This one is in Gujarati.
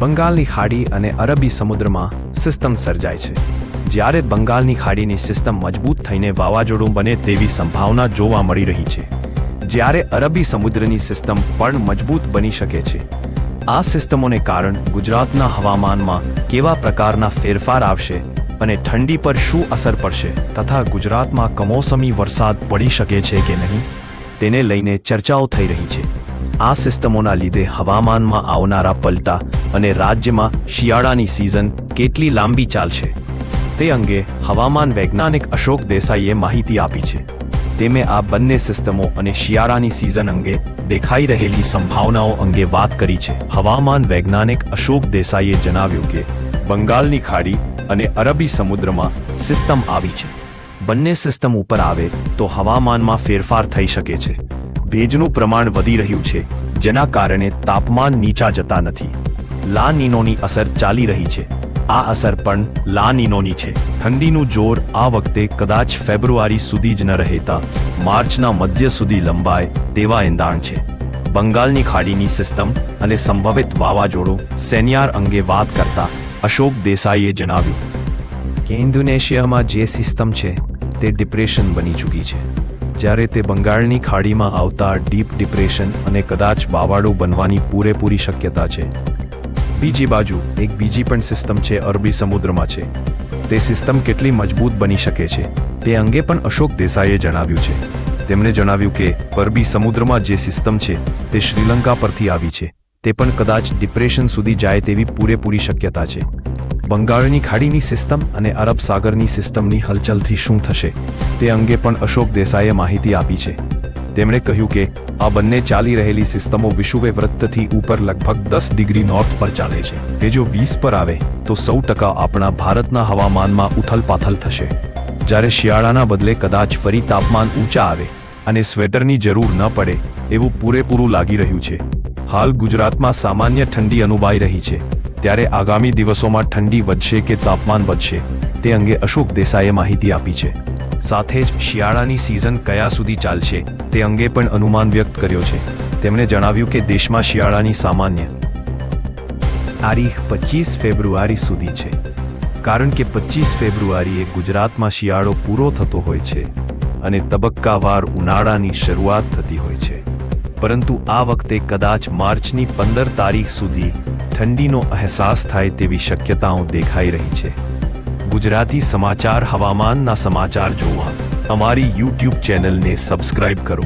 બંગાળની ખાડી અને અરબી સમુદ્રમાં સિસ્ટમ સર્જાય છે. જ્યારે બંગાળની ખાડીની સિસ્ટમ મજબૂત થઈને વાવાઝોડું બને તેવી સંભાવના જોવા મળી રહી છે. જ્યારે અરબી સમુદ્રની સિસ્ટમ પણ મજબૂત બની શકે છે. આ સિસ્ટમોને કારણ ગુજરાતના હવામાનમાં કેવા પ્રકારના ફેરફાર આવશે અને ઠંડી પર શું અસર પડશે તથા ગુજરાતમાં કમોસમી વરસાદ પડી શકે છે કે નહીં, તેને લઈને ચર્ચાઓ થઈ રહી છે. આ સિસ્ટમોના લીધે હવામાનમાં આવનારા પલટા અને રાજ્યમાં શિયાળાની સિઝન કેટલી લાંબી ચાલશે. તે અંગે હવામાન વૈજ્ઞાનિક અશોક દેસાઈએ માહિતી આપી છે. તેમે આ બંને સિસ્ટમો અને શિયાળાની સિઝન અંગે દેખાઈ રહેલી સંભાવનાઓ અંગે વાત કરી છે. હવામાન વૈજ્ઞાનિક અશોક દેસાઈએ જણાવ્યું કે, બંગાળની ખાડી અને અરબી સમુદ્રમાં સિસ્ટમ આવી છે. બંને સિસ્ટમ ઉપર આવે તો હવામાનમાં ફેરફાર થઈ શકે છે. ભેજનું પ્રમાણ વધી રહ્યું છે, જેના કારણે તાપમાન નીચા જતા નથી. લા નીનોની અસર ચાલી રહી છે. આ અસર પણ લા નીનોની છે. ઠંડીનું જોર આ વખતે કદાચ ફેબ્રુઆરી સુધી જ ન રહેતા, માર્ચના મધ્ય સુધી લંબાય તેવા એંધાણ છે. બંગાળની ખાડીની સિસ્ટમ અને સંભવિત વાવાઝોડું સેનિયાર અંગે વાત કરતા અશોક દેસાઈએ જણાવ્યું, કે ઇન્ડોનેશિયામાં જે સિસ્ટમ છે, તે ડિપ્રેશન બની ચૂકી છે. જ્યારે તે બંગાળની ખાડીમાં આવતા ડીપ ડિપ્રેશન અને કદાચ વાવાળું બનવાની પૂરેપૂરી શક્યતા છે બીજી બાજુ, એક બીજી પણ સિસ્ટમ છે અરબી સમુદ્રમાં છે. તે સિસ્ટમ કેટલી મજબૂત બની શકે છે, તે અંગે પણ અશોક દેસાઈએ જણાવ્યું છે. તેમણે જણાવ્યું કે, અરબી સમુદ્રમાં જે સિસ્ટમ છે, તે શ્રીલંકા પરથી આવી છે. તે પણ કદાચ ડિપ્રેશન સુધી જાય તેવી પૂરેપૂરી શક્યતા છે. બંગાળની ખાડીની સિસ્ટમ અને અરબ સાગરની સિસ્ટમની હલચલથી શું થશે, તે અંગે પણ અશોક દેસાઈએ માહિતી આપી છે. તેમણે કહ્યું કે આ બંને ચાલી રહેલી સિસ્ટમો વિષુવવૃત્તથી ઉપર લગભગ દસ ડિગ્રી નોર્થ પર ચાલે છે. તે જો વીસ પર આવે, તો સૌ ટકા આપણા ભારતના હવામાનમાં ઉથલપાથલ થશે. જ્યારે શિયાળાના બદલે કદાચ ફરી તાપમાન ઊંચા આવે અને સ્વેટરની જરૂર ન પડે, એવું પૂરેપૂરું લાગી રહ્યું છે. હાલ ગુજરાતમાં સામાન્ય ઠંડી અનુભવાઈ રહી છે. ત્યારે આગામી દિવસોમાં ઠંડી વધશે કે તાપમાન વધશે, તે અંગે અશોક દેસાઈએ માહિતી આપી છે. સાથે જ શિયાળાની સિઝન કયા સુધી ચાલશે તે અંગે પણ અનુમાન વ્યક્ત કર્યો છે. તેમણે જણાવ્યું કે દેશમાં શિયાળાની સામાન્ય તારીખ પચીસ ફેબ્રુઆરી સુધી છે. કારણ કે પચીસ ફેબ્રુઆરીએ ગુજરાતમાં શિયાળો પૂરો થતો હોય છે અને તબક્કાવાર ઉનાળાની શરૂઆત થતી હોય છે. પરંતુ આ વખતે કદાચ માર્ચની પંદર તારીખ સુધી ઠંડીનો અહેસાસ થાય તેવી શક્યતાઓ દેખાઈ રહી છે. ગુજરાતી સમાચાર હવામાનના સમાચાર જોવા. અમારી યુટ્યુબ ચેનલને સબસ્ક્રાઇબ કરો.